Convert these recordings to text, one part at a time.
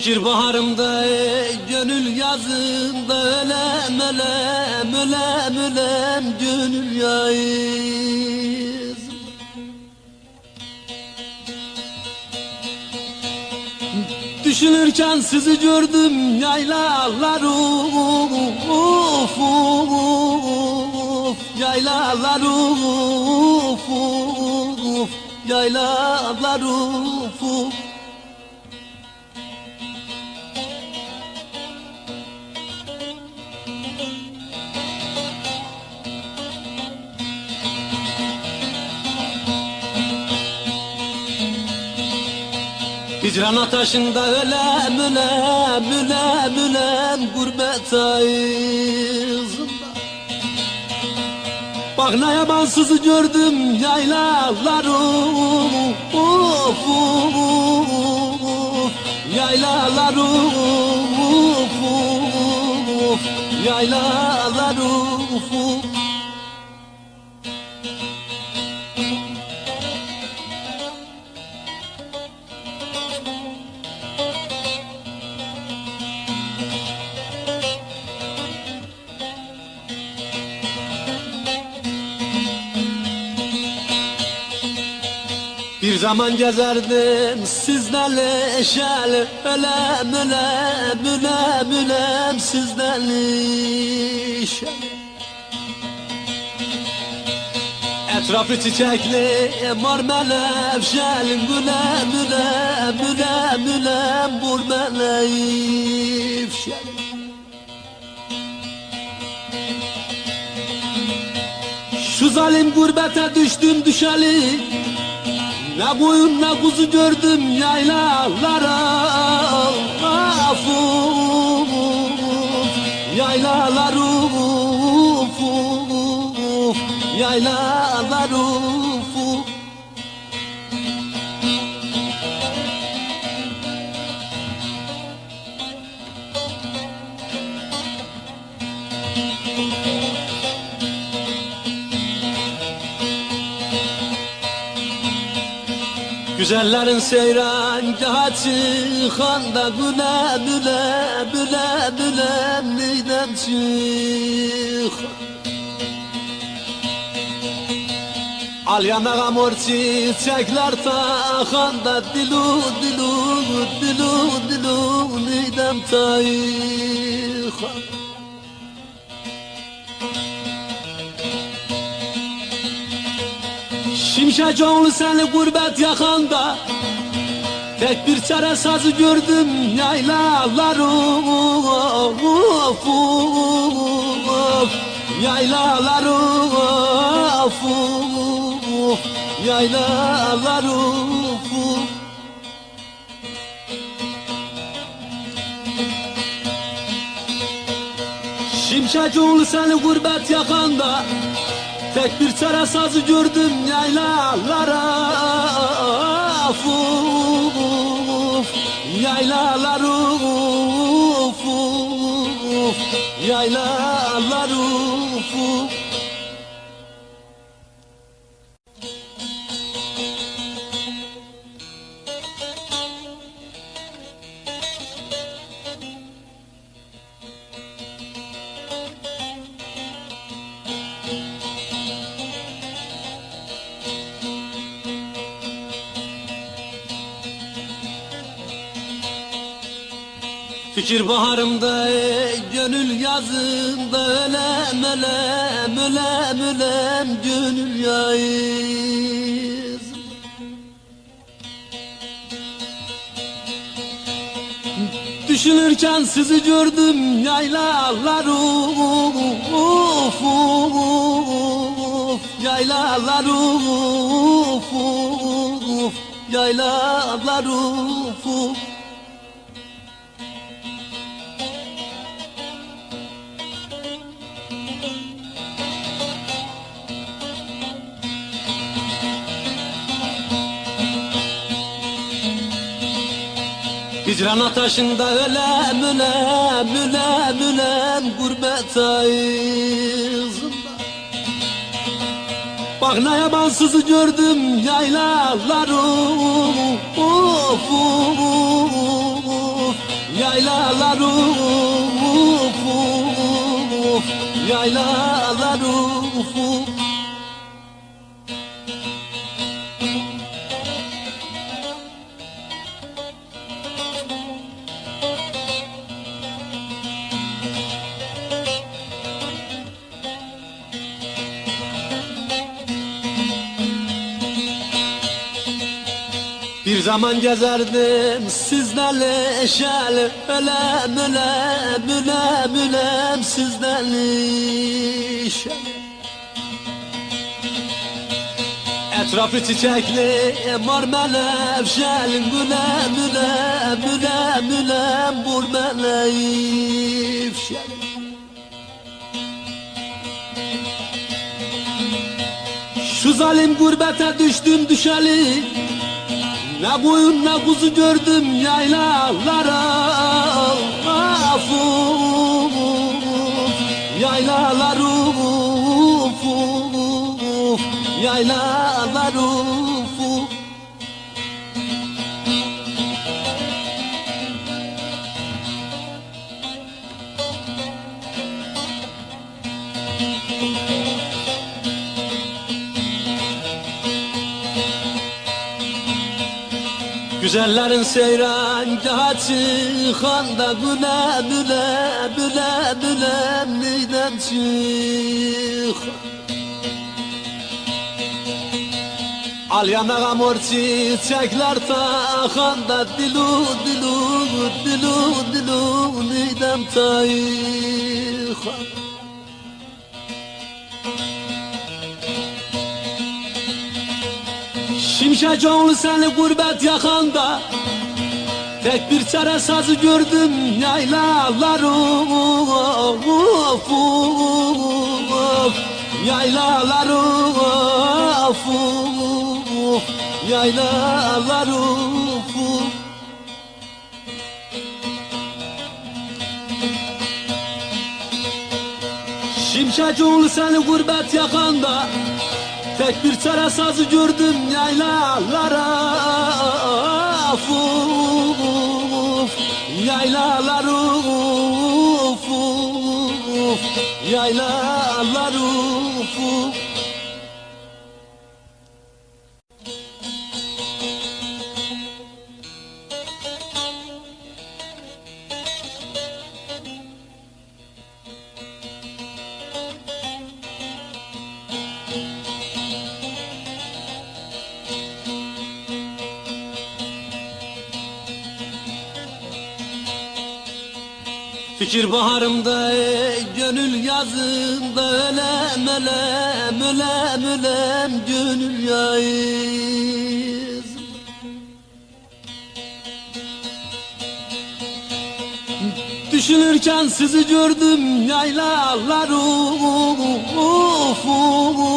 Fikir baharımda gönül yazında ölem ölem ölem ölem gönül yayız Düşünürken sizi gördüm yaylalar uf uf Yaylalar uf uf Yaylalar uf uf Hicran ateşinde ölem ölem ölem ölem gurbet ayızında. Bak ne yabansızı gördüm yaylalar uf uf uf Yaylalar uf uf. Yaylalar uf uf Bir zaman gezerdim sizlerle eşel Ölem ölem ölem ölem sizlerle Etrafı çiçekli mor melevşel Gülem ülem ülem ülem bur melevşel Şu zalim gurbete düştüm düşeli ne koyun ne kuzu gördüm yaylalara. Of uf Yaylalar uf Yaylalar Güzellerin seyrangaha çıkan da güle büle büle büle neyden çık? Al yanına mor çiçekler takan da dilu dilu dilu dilu neyden taykan Şimşek oğlu seni gurbet yakanda. Tek bir çare sazı gördüm yaylalar of of of Yaylalar of of of Şimşek oğlu seni gurbet yakanda Tek bir çare sazı gördüm yaylalara. Of uf Yaylalar uf uf Yaylalar uf Fikir baharımda gönül yazında ölem ölem ölem ölem gönül yayız Düşünürken sizi gördüm yaylalar uf uf Yaylalar uf uf Yaylalar uf uf Hicran ateşinde ölem ölem ölem ölem gurbet ayızında. Bak ne yabansızı gördüm yaylalar uf uf uf. Yaylalar uf uf. Yaylalar uf uf Bir zaman gezerdim sizlerle eşel Ölem ölem ölem ölem sizlerle Etrafı çiçekli mor menevşel Gülem ölem ölem ölem bur menevşel Şu zalim gurbete düştüm düşeli ne koyun ne kuzu gördüm yaylalara. Uf Yaylalar uf uf Güzellerin seyrangaha çıkan da güle büle büle büle neyden çık? Al yanına mor çiçekler takan da dilu dilu dilu dilu neyden taykan Şimşek oğlu seni gurbet yakanda Tek bir çare sazı gördüm yaylalar of of of Yaylalar of Yaylalar of Şimşek oğlu seni gurbet yakanda Tek bir çare sazı gördüm yaylalara. Of of Yaylalar of of Yaylalar of Fikir baharımda ey, gönül yazımda ölem ölem ölem ölem gönül yaz Düşünürken sizi gördüm yaylalar uf uf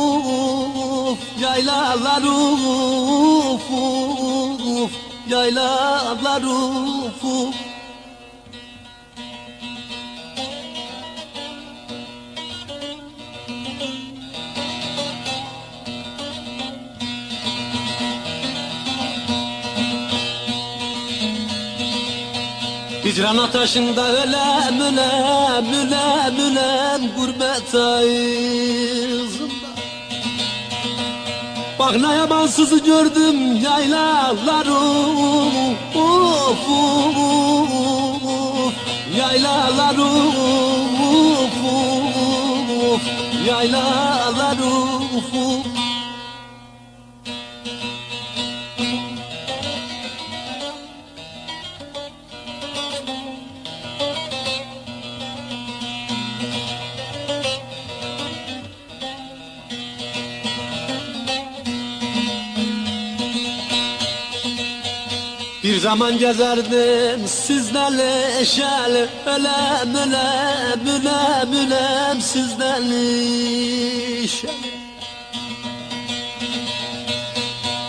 uf Yaylalar uf uf Yaylalar uf uf Hicran ateşinde ölem ölem ölem ölem gurbet ayızında. Bak ne yabansızı gördüm yaylalar of of of of of Yaylalar of of Bir zaman gezerdim sizlerle eşel Ölem ölem ölem ölem sizlerle eşel.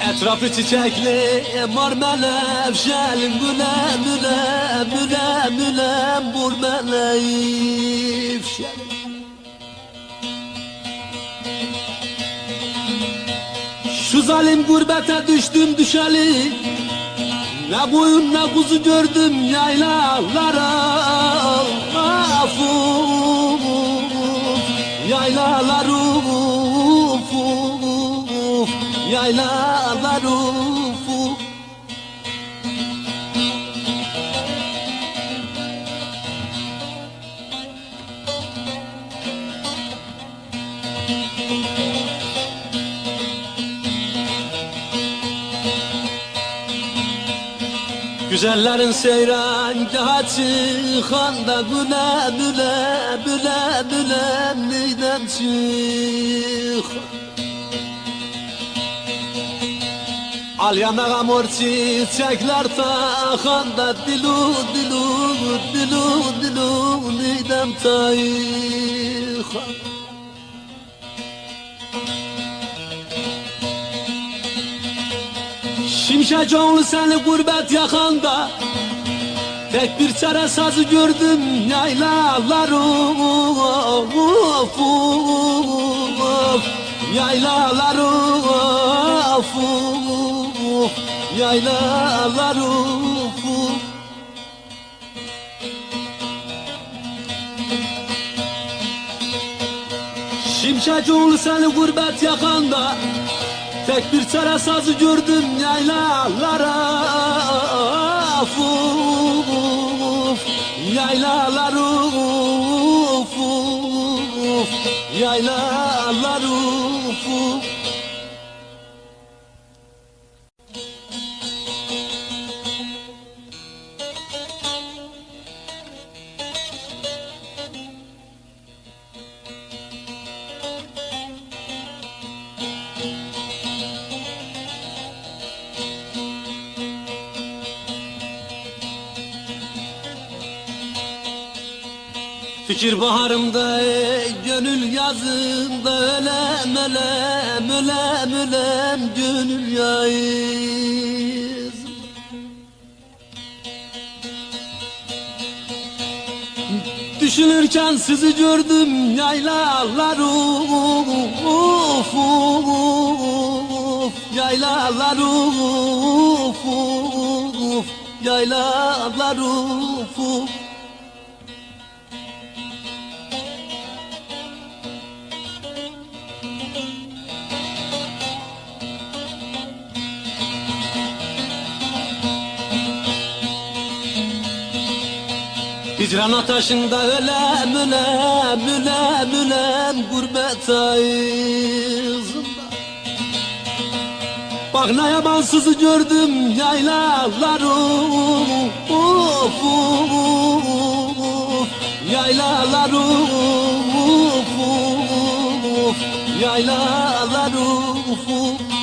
Etrafı çiçekli mor menevşel Gülem ölem ölem ölem bur menevşel Şu zalim gurbete düştüm düşeli Ne koyun ne kuzu gördüm yaylalara. Of uf Yaylalar uf uf Yaylalar uf uf Güzellerin seyrangahı çıkan da büle büle büle büle neyden çık? Al yanına mor çiçekler takan da dilu dilu dilu dilu neyden taykan Şimşecoğlu seni gurbet yakanda Tek bir çare sazı gördüm yaylalar of of of Yaylalar of of Yaylalar of of Şimşecoğlu seni gurbet yakanda Tek bir çare gördüm yaylalara. Of uf Yaylalar uf uf. Yaylalar uf Fikir baharımda ey, gönül yazımda ölem ölem ölem ölem gönül yayız Düşünürken sizi gördüm yaylalar uf uf uf. Yaylalar uf uf Yaylalar uf uf Hicran ateşinde ölem ölem ölem ölem gurbet ayızında. Bak ne yabansızı gördüm yaylalar of of of Yaylalar of of Yaylalar of of